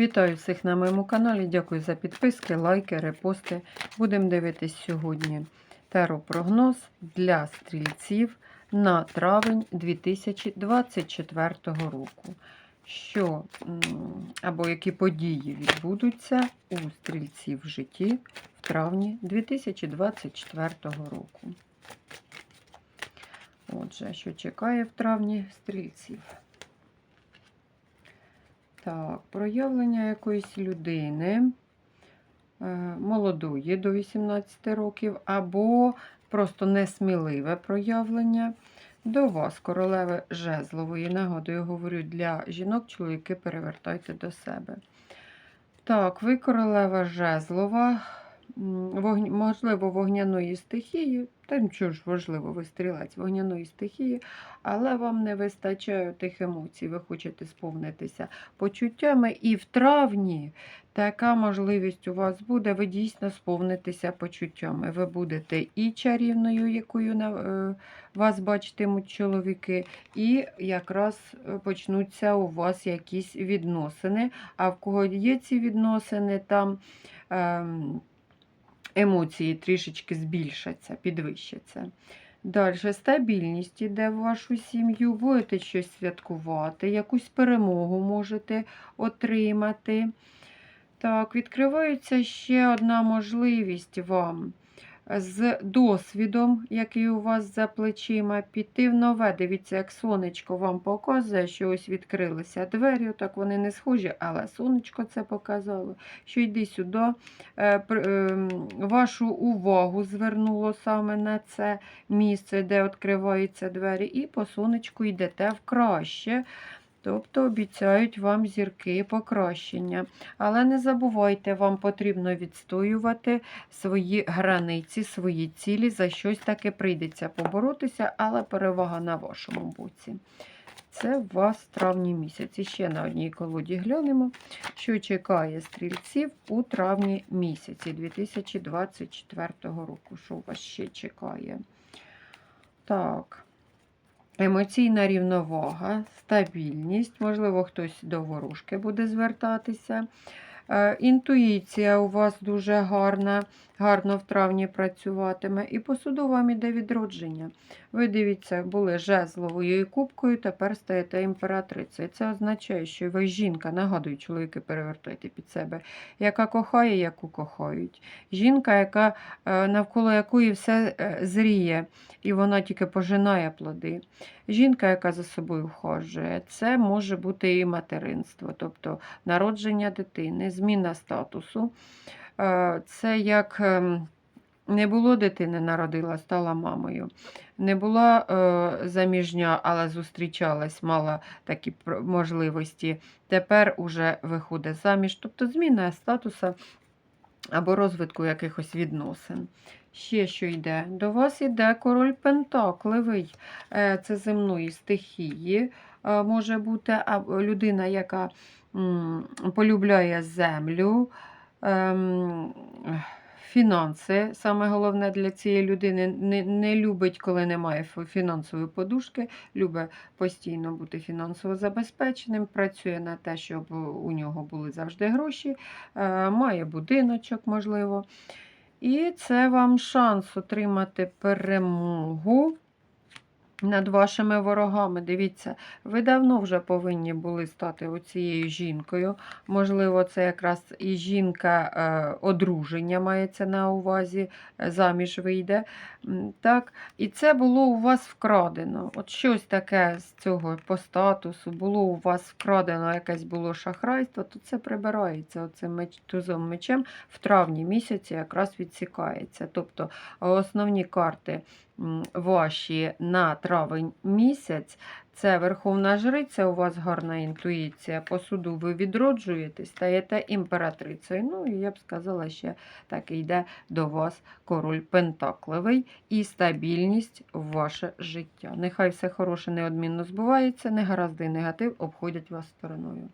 Вітаю всіх на моєму каналі. Дякую за підписки, лайки, репости. Будемо дивитись сьогодні теропрогноз для стрільців на травень 2024 року. Що або які події відбудуться у стрільців в житті в травні 2024 року. Отже, що чекає в травні стрільців? Так, проявлення якоїсь людини е, молодої до 18 років, або просто несміливе проявлення до вас, королеви жезлової. Нагадую, говорю для жінок, чоловіки перевертайте до себе. Так, ви королева жезлова, можливо, вогняної стихії, та нічого ж важливо, ви стрілець вогняної стихії, але вам не вистачає тих емоцій, ви хочете сповнитися почуттями. І в травні така можливість у вас буде, ви дійсно сповнитеся почуттями. Ви будете і чарівною, якою на е, вас бачитимуть чоловіки, і якраз е, почнуться у вас якісь відносини. А в кого є ці відносини, там. Ем, емоції трішечки збільшаться, підвищаться. Далі стабільність іде в вашу сім'ю, будете щось святкувати, якусь перемогу можете отримати. Так, відкривається ще одна можливість вам з досвідом, який у вас за плечима, піти в нове. Дивіться, як сонечко вам показує, що ось відкрилися двері. Так вони не схожі, але сонечко це показало. Що йди сюди, е, ем, вашу увагу звернуло саме на це місце, де відкриваються двері, і по сонечку йдете в краще. Тобто обіцяють вам зірки покращення. Але не забувайте, вам потрібно відстоювати свої границі, свої цілі. За щось таки прийдеться поборотися, але перевага на вашому боці. Це в вас в травні місяці. Ще на одній колоді глянемо, що чекає стрільців у травні місяці 2024 року. Що у вас ще чекає? Так. Емоційна рівновага, стабільність, можливо, хтось до ворушки буде звертатися. Е, Інтуїція у вас дуже гарна, гарно в травні працюватиме. І по суду вам іде відродження. Ви дивіться, були жезловою і кубкою, тепер стаєте імператрицею. Це означає, що ви жінка, нагадую, чоловіки перевертайте під себе, яка кохає, яку кохають. Жінка, яка, е, навколо якої все е, зріє, і вона тільки пожинає плоди. Жінка, яка за собою вхожує, це може бути і материнство, тобто народження дитини, зміна статусу. Е, Це як ем, не було дитини, народила, стала мамою. Не була е, заміжня, але зустрічалась, мала такі можливості. Тепер уже виходить заміж. Тобто зміна статусу або розвитку якихось відносин. Ще що йде? До вас йде король Пентакливий. Е, Це земної стихії може бути а людина, яка полюбляє землю. ем, Фінанси, саме головне для цієї людини, не, любить, коли немає фінансової подушки, любить постійно бути фінансово забезпеченим, працює на те, щоб у нього були завжди гроші, е, має будиночок, можливо. І це вам шанс отримати перемогу над вашими ворогами. Дивіться, ви давно вже повинні були стати оцією жінкою. Можливо, це якраз і жінка е, одруження мається на увазі, е, заміж вийде. Так, і це було у вас вкрадено. От щось таке з цього по статусу, було у вас вкрадено, якесь було шахрайство, то це прибирається оцим меч, тузом мечем в травні місяці якраз відсікається. Тобто основні карти ваші на травень місяць. Це Верховна Жриця, у вас гарна інтуїція. По суду ви відроджуєтесь, стаєте імператрицею. Ну, і я б сказала, ще так йде до вас король Пентакливий і стабільність в ваше життя. Нехай все хороше неодмінно збувається, негаразди і негатив обходять вас стороною.